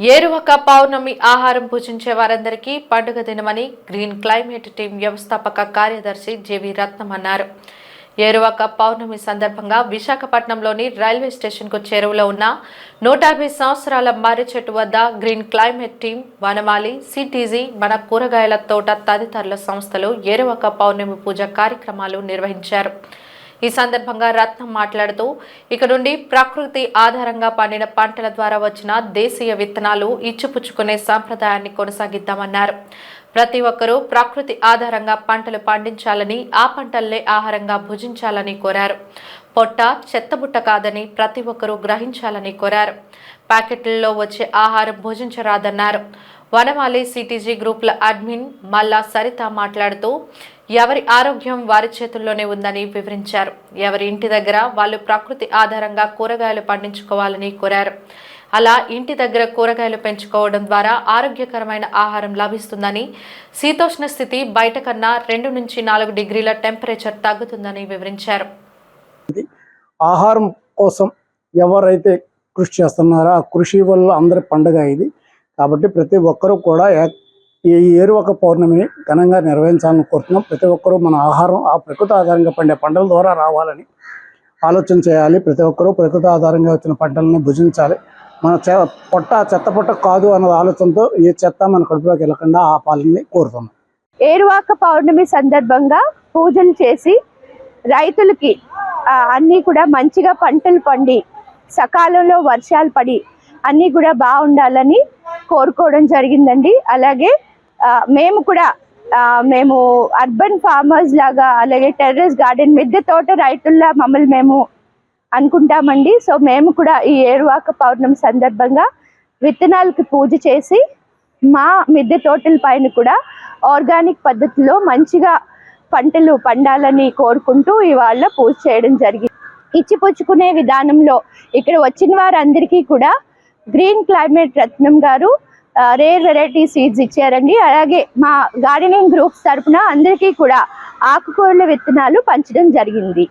ఏరువక పౌర్ణమి ఆహారం పూజించే వారందరికీ పండుగ దినమని గ్రీన్ క్లైమేట్ టీం వ్యవస్థాపక కార్యదర్శి జెవి రత్నం అన్నారు. ఏరువక పౌర్ణమి సందర్భంగా విశాఖపట్నంలోని రైల్వే స్టేషన్కు చేరువలో ఉన్న నూట యాభై సంవత్సరాల మర్రి చెట్టు వద్ద గ్రీన్ క్లైమేట్ టీం వనమాలి సిటీజీ మన కూరగాయల తోట తదితరుల సంస్థలు ఏరువక పౌర్ణమి పూజ కార్యక్రమాలు నిర్వహించారు. ఈ సందర్భంగా రత్నం మాట్లాడుతూ ఇక నుండి ప్రకృతి ఆధారంగా పండిన పంటల ద్వారా వచ్చిన దేశీయ విత్తనాలు ఇచ్చిపుచ్చుకునే సాంప్రదాయాన్ని కొనసాగిద్దామన్నారు. ప్రతి ఒక్కరూ ప్రకృతి ఆధారంగా పంటలు పండించాలని ఆ పంటల్లే ఆహారంగా భుజించాలని కోరారు. పొట్ట చెత్తబుట్ట కాదని ప్రతి ఒక్కరూ గ్రహించాలని కోరారు. ప్యాకెట్లలో వచ్చే ఆహారం భుజించరాదన్నారు. వనమాలి సిటీజీ గ్రూప్ల అడ్మిన్ మల్లా సరిత మాట్లాడుతూ ఎవరి ఆరోగ్యం వారి చేతుల్లోనే ఉందని వివరించారు. ఎవరి ఇంటి దగ్గర వాళ్ళు ప్రకృతి ఆధారంగా కూరగాయలు పండించుకోవాలని కోరారు. అలా ఇంటి దగ్గర కూరగాయలు పెంచుకోవడం ద్వారా ఆరోగ్యకరమైన ఆహారం లభిస్తుందని శీతోష్ణ స్థితి బయట కన్నా రెండు నుంచి నాలుగు డిగ్రీల టెంపరేచర్ తగ్గుతుందని వివరించారు. ఆహారం కోసం ఎవరైతే కృషి చేస్తున్నారో ఆ కృషి వల్ల అందరి పండుగ ఇది. కాబట్టి ప్రతి ఒక్కరూ కూడా ఈ ఏరువక పౌర్ణమిని ఘనంగా నిర్వహించాలని కోరుతున్నాం. ప్రతి ఒక్కరూ మన ఆహారం ఆ ప్రకృతి ఆధారంగా పండే పంటల ద్వారా రావాలని ఆలోచన చేయాలి. ప్రతి ఒక్కరూ ప్రకృతి ఆధారంగా వచ్చిన పంటలను భుజించాలి. మన చె పొట్ట చెత్త పొట్ట కాదు అన్న ఆలోచనతో ఈ చెత్త మన కడుపులోకి వెళ్ళకుండా ఆపాలని కోరుతున్నాం. ఏరువాక పౌర్ణమి సందర్భంగా పూజలు చేసి రైతులకి అన్నీ కూడా మంచిగా పంటలు పండి సకాలంలో వర్షాలు పడి అన్నీ కూడా బాగుండాలని కోరుకోవడం జరిగిందండి. అలాగే మేము కూడా మేము అర్బన్ ఫార్మర్స్ లాగా అలాగే టెర్రస్ గార్డెన్ మిద్దె తోట రైతుల్లా మమ్మల్ని మేము అనుకుంటామండి. సో మేము కూడా ఈ ఏరువాక పౌర్ణమి సందర్భంగా విత్తనాలకి పూజ చేసి మా మిద్దె తోటల పైన కూడా ఆర్గానిక్ పద్ధతిలో మంచిగా పంటలు పండాలని కోరుకుంటూ ఇవాళ పూజ చేయడం జరిగింది. ఇచ్చిపుచ్చుకునే విధానంలో ఇక్కడ వచ్చిన వారందరికీ కూడా గ్రీన్ క్లైమేట్ రత్నం గారు రేర్ వెరైటీ సీడ్స్ ఇచ్చారండి. అలాగే మా గార్డెనింగ్ గ్రూప్స్ తరపున అందరికీ కూడా ఆకుకూరల విత్తనాలు పంచడం జరిగింది.